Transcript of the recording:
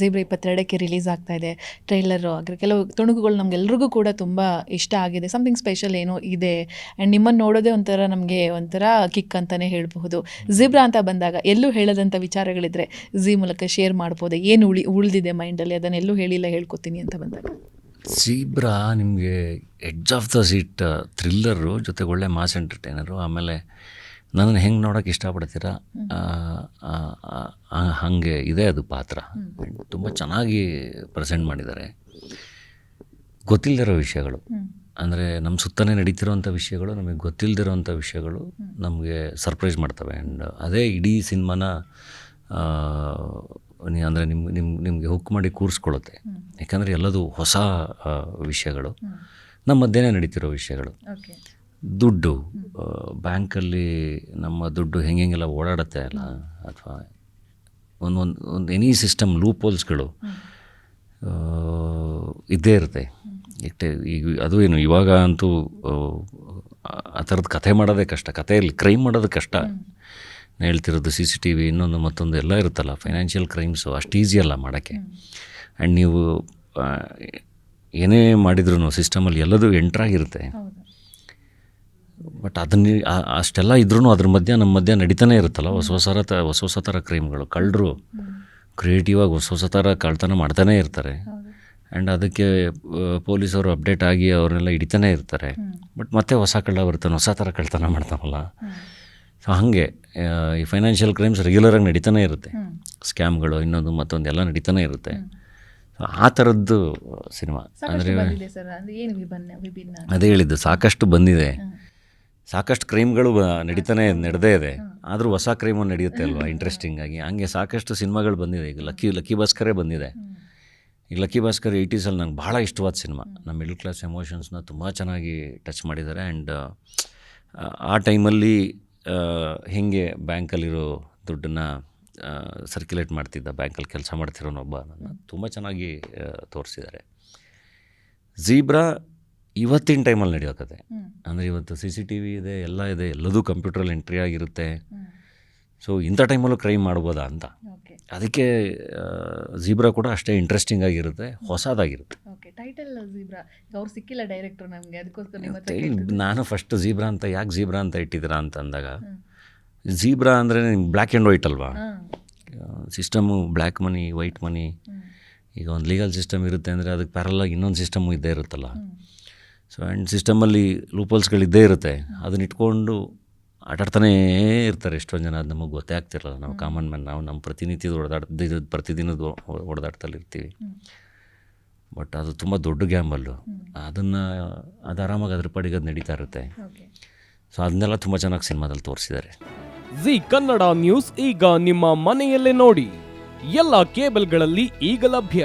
Zebra ಇಪ್ಪತ್ತೆರಡಕ್ಕೆ release ಆಗ್ತಾ ಇದೆ. Trailer ಆಗಿರೋ ಕೆಲವು ತುಣುಕುಗಳು ನಮಗೆಲ್ರಿಗೂ ಕೂಡ ತುಂಬ ಇಷ್ಟ ಆಗಿದೆ. ಸಮಥಿಂಗ್ ಸ್ಪೆಷಲ್ ಏನೋ ಇದೆ. ಆ್ಯಂಡ್ ನಿಮ್ಮನ್ನು ನೋಡೋದೇ ಒಂಥರ ನಮಗೆ ಒಂಥರ ಕಿಕ್ ಅಂತಲೇ ಹೇಳಬಹುದು. ಝೀಬ್ರಾ ಅಂತ ಬಂದಾಗ ಎಲ್ಲೂ ಹೇಳದಂಥ ವಿಚಾರಗಳಿದ್ರೆ ಝೀ ಮೂಲಕ ಶೇರ್ ಮಾಡ್ಬೋದು. ಏನು ಉಳಿ, ಉಳಿದಿದೆ ಮೈಂಡಲ್ಲಿ ಅದನ್ನೆಲ್ಲೂ ಹೇಳಿಲ್ಲ, ಹೇಳ್ಕೊತೀನಿ ಅಂತ ಬಂದಾಗ. ಝೀಬ್ರಾ ನಿಮಗೆ edge of the seat thriller ಜೊತೆಗೆ ಒಳ್ಳೆ ಮಾಸ್ ಎಂಟರ್ಟೈನರು ಆಮೇಲೆ ನನ್ನನ್ನು ಹೆಂಗೆ ನೋಡೋಕೆ ಇಷ್ಟಪಡ್ತೀರಾ? ಹಾಗೆ ಇದೆ ಅದು ಪಾತ್ರ. ತುಂಬ ಚೆನ್ನಾಗಿ ಪ್ರೆಸೆಂಟ್ ಮಾಡಿದ್ದಾರೆ. ಗೊತ್ತಿಲ್ಲದಿರೋ ವಿಷಯಗಳು. ಅಂದರೆ ನಮ್ಮ ಸುತ್ತಲೇ ನಡೀತಿರೋವಂಥ ವಿಷಯಗಳು ನಮಗೆ ಗೊತ್ತಿಲ್ಲದಿರೋವಂಥ ವಿಷಯಗಳು ನಮಗೆ ಸರ್ಪ್ರೈಸ್ ಮಾಡ್ತವೆ. ಆ್ಯಂಡ್ ಅದೇ ಇಡೀ ಸಿನಿಮಾನ ಅಂದರೆ ನಿಮ್ಮ ನಿಮ್ಮ ನಿಮಗೆ ಹುಕ್ ಮಾಡಿ ಕೂರಿಸ್ಕೊಳ್ಳುತ್ತೆ. ಯಾಕಂದರೆ ಎಲ್ಲದು ಹೊಸ ವಿಷಯಗಳು. ನಮ್ಮ ಮಧ್ಯೆನೇ ನಡೀತಿರೋ ವಿಷಯಗಳು. ದುಡ್ಡು ಬ್ಯಾಂಕಲ್ಲಿ ನಮ್ಮ ದುಡ್ಡು ಹೆಂಗೆ ಹೆಂಗೆಲ್ಲ ಓಡಾಡುತ್ತೆ ಅಲ್ಲ? ಅಥವಾ ಒಂದು ಒಂದು ಒಂದು ಎನಿ ಸಿಸ್ಟಮ್ ಲೂಪ್ ಹೋಲ್ಸ್ಗಳು ಇದ್ದೇ ಇರುತ್ತೆ. ಇಟ್ಟೆ ಈಗ ಅದು ಏನು ಇವಾಗ ಅಂತೂ ಆ, ಥರದ್ದು ಥರದ ಕಥೆ ಮಾಡೋದೇ ಕಷ್ಟ. ಕಥೆಯಲ್ಲಿ ಕ್ರೈಮ್ ಮಾಡೋದು ಕಷ್ಟ. ನಾನು ಹೇಳ್ತಿರೋದು ಸಿ ಸಿ ಟಿ ವಿ ಇನ್ನೊಂದು ಮತ್ತೊಂದು ಎಲ್ಲ ಇರುತ್ತಲ್ಲ ಫೈನಾನ್ಷಿಯಲ್ ಕ್ರೈಮ್ಸು ಅಷ್ಟು ಈಸಿ ಅಲ್ಲ ಮಾಡೋಕ್ಕೆ. ಆ್ಯಂಡ್ ನೀವು ಏನೇ ಮಾಡಿದ್ರು ಸಿಸ್ಟಮಲ್ಲಿ ಎಲ್ಲದೂ ಎಂಟ್ರಾಗಿರುತ್ತೆ ಬಟ್ ಅದನ್ನ ಅಷ್ಟೆಲ್ಲ ಇದ್ರೂ ಅದ್ರ ಮಧ್ಯ ನಮ್ಮ ಮಧ್ಯ ನಡೀತಾನೆ ಇರುತ್ತಲ್ಲ. ಹೊಸ ಹೊಸ ಥರ ಹೊಸ ಹೊಸ ಥರ ಕ್ರೀಮ್ಗಳು. ಕಳ್ಳರು ಕ್ರಿಯೇಟಿವ್ ಆಗಿ ಹೊಸ ಹೊಸ ಥರ ಕಳ್ತನ ಮಾಡ್ತಾನೇ ಇರ್ತಾರೆ. ಆ್ಯಂಡ್ ಅದಕ್ಕೆ ಪೊಲೀಸವರು ಅಪ್ಡೇಟ್ ಆಗಿ ಅವ್ರನ್ನೆಲ್ಲ ಹಿಡಿತಾನೆ ಇರ್ತಾರೆ. ಬಟ್ ಮತ್ತೆ ಹೊಸ ಕಳ್ಳ ಬರ್ತಾನೆ ಹೊಸ ಥರ ಕಳ್ತನ ಮಾಡ್ತಾನಲ್ಲ ಸೊ ಹಾಗೆ ಈ ಫೈನಾನ್ಷಿಯಲ್ ಕ್ರೈಮ್ಸ್ ರೆಗ್ಯುಲರಾಗಿ ನಡೀತಾನೆ ಇರುತ್ತೆ. ಸ್ಕ್ಯಾಮ್ಗಳು ಇನ್ನೊಂದು ಮತ್ತೊಂದು ಎಲ್ಲ ನಡೀತಾನೆ ಇರುತ್ತೆ. ಸೊ ಆ ಥರದ್ದು ಸಿನಿಮಾ. ಅಂದರೆ ಅದೇ ಹೇಳಿದ್ದು ಸಾಕಷ್ಟು ಬಂದಿದೆ. ಸಾಕಷ್ಟು ಕ್ರೈಮ್ಗಳು ನಡೀತಾನೆ ನಡೆದೇ ಇದೆ. ಆದರೂ ಹೊಸ ಕ್ರೈಮು ನಡೆಯುತ್ತೆ ಅಲ್ವಾ? ಇಂಟ್ರೆಸ್ಟಿಂಗ್ ಆಗಿ. ಹಂಗೆ ಸಾಕಷ್ಟು ಸಿನಿಮಾಗಳು ಬಂದಿದೆ. ಈಗ ಲಕ್ಕಿ ಲಕ್ಕಿ ಭಾಸ್ಕರೇ ಬಂದಿದೆ. ಈಗ ಲಕ್ಕಿ ಭಾಸ್ಕರ್ ಏಯ್ಟೀಸಲ್ಲಿ ನಂಗೆ ಭಾಳ ಇಷ್ಟವಾದ ಸಿನಿಮಾ. ನಮ್ಮ ಮಿಡ್ಲ್ ಕ್ಲಾಸ್ ಎಮೋಷನ್ಸ್ನ ತುಂಬ ಚೆನ್ನಾಗಿ ಟಚ್ ಮಾಡಿದ್ದಾರೆ. ಆ್ಯಂಡ್ ಆ ಟೈಮಲ್ಲಿ ಹೇಗೆ ಬ್ಯಾಂಕಲ್ಲಿರೋ ದುಡ್ಡನ್ನು ಸರ್ಕ್ಯುಲೇಟ್ ಮಾಡ್ತಿದ್ದ ಬ್ಯಾಂಕಲ್ಲಿ ಕೆಲಸ ಮಾಡ್ತಿರೋನೊಬ್ಬ ನನ್ನ ತುಂಬ ಚೆನ್ನಾಗಿ ತೋರಿಸಿದ್ದಾರೆ. ಝೀಬ್ರಾ ಇವತ್ತಿನ ಟೈಮಲ್ಲಿ ನಡೆಯೋ ಕತೆ ಅಂದರೆ ಇವತ್ತು ಸಿ ಸಿ ಟಿ ವಿ ಇದೆ ಎಲ್ಲ ಇದೆ ಎಲ್ಲದೂ ಕಂಪ್ಯೂಟ್ರಲ್ಲಿ ಎಂಟ್ರಿ ಆಗಿರುತ್ತೆ. ಸೊ ಇಂಥ ಟೈಮಲ್ಲೂ ಕ್ರೈಮ್ ಮಾಡ್ಬೋದಾ ಅಂತ. ಅದಕ್ಕೆ ಝೀಬ್ರಾ ಕೂಡ ಅಷ್ಟೇ ಇಂಟ್ರೆಸ್ಟಿಂಗ್ ಆಗಿರುತ್ತೆ ಹೊಸದಾಗಿರುತ್ತೆ. ಟೈಟಲ್ ಸಿಕ್ಕಿಲ್ಲ ಡೈರೆಕ್ಟರ್ ನಮಗೆ ಅದಕ್ಕೋಸ್ಕರ. ನಾನು ಫಸ್ಟ್ ಜೀಬ್ರಾ ಅಂತ ಯಾಕೆ ಜೀಬ್ರಾ ಅಂತ ಇಟ್ಟಿದ್ದೀರಾ ಅಂತ ಅಂದಾಗ ಝೀಬ್ರಾ ಅಂದರೆ ನಿಮ್ಗೆ ಬ್ಲ್ಯಾಕ್ ಆ್ಯಂಡ್ ವೈಟ್ ಅಲ್ವಾ. System black money white money ಈಗ ಒಂದು ಲೀಗಲ್ ಸಿಸ್ಟಮ್ ಇರುತ್ತೆ ಅಂದರೆ ಅದಕ್ಕೆ ಪ್ಯಾರಲ್ಲಾಗಿ ಇನ್ನೊಂದು ಸಿಸ್ಟಮು ಇದ್ದೇ ಇರುತ್ತಲ್ಲ. ಸೊ ಆ್ಯಂಡ್ ಸಿಸ್ಟಮಲ್ಲಿ ಲೂಪಲ್ಸ್ಗಳಿದ್ದೇ ಇರುತ್ತೆ. ಅದನ್ನ ಇಟ್ಕೊಂಡು ಆಟಾಡ್ತಾನೇ ಇರ್ತಾರೆ ಎಷ್ಟೊಂದು ಜನ. ಅದು ನಮಗೆ ಗೊತ್ತೇ ಆಗ್ತಿರಲ್ಲ. ನಾವು ಕಾಮನ್ ಮ್ಯಾನ್ ನಾವು ನಮ್ಮ ಪ್ರತಿನಿತ್ಯದ ಹೊಡೆದಾಡ್ದ ಪ್ರತಿದಿನದ ಓಡಾಡ್ತಲ್ಲಿರ್ತೀವಿ ಇರ್ತೀವಿ. ಬಟ್ ಅದು ತುಂಬ ದೊಡ್ಡ ಗ್ಯಾಂಬಲ್ಲು ಅದನ್ನು ಅದು ಆರಾಮಾಗಿ ಅದ್ರ ಪಾಡಿಗೆ ಅದು ನಡೀತಾ ಇರುತ್ತೆ. ಓಕೆ. ಸೊ ಅದನ್ನೆಲ್ಲ ತುಂಬ ಚೆನ್ನಾಗಿ ಸಿನಿಮಾದಲ್ಲಿ ತೋರಿಸಿದ್ದಾರೆ ಜಿ ಕನ್ನಡ ನ್ಯೂಸ್ ಈಗ ನಿಮ್ಮ ಮನೆಯಲ್ಲೇ ನೋಡಿ. ಎಲ್ಲ ಕೇಬಲ್ಗಳಲ್ಲಿ ಈಗ ಲಭ್ಯ.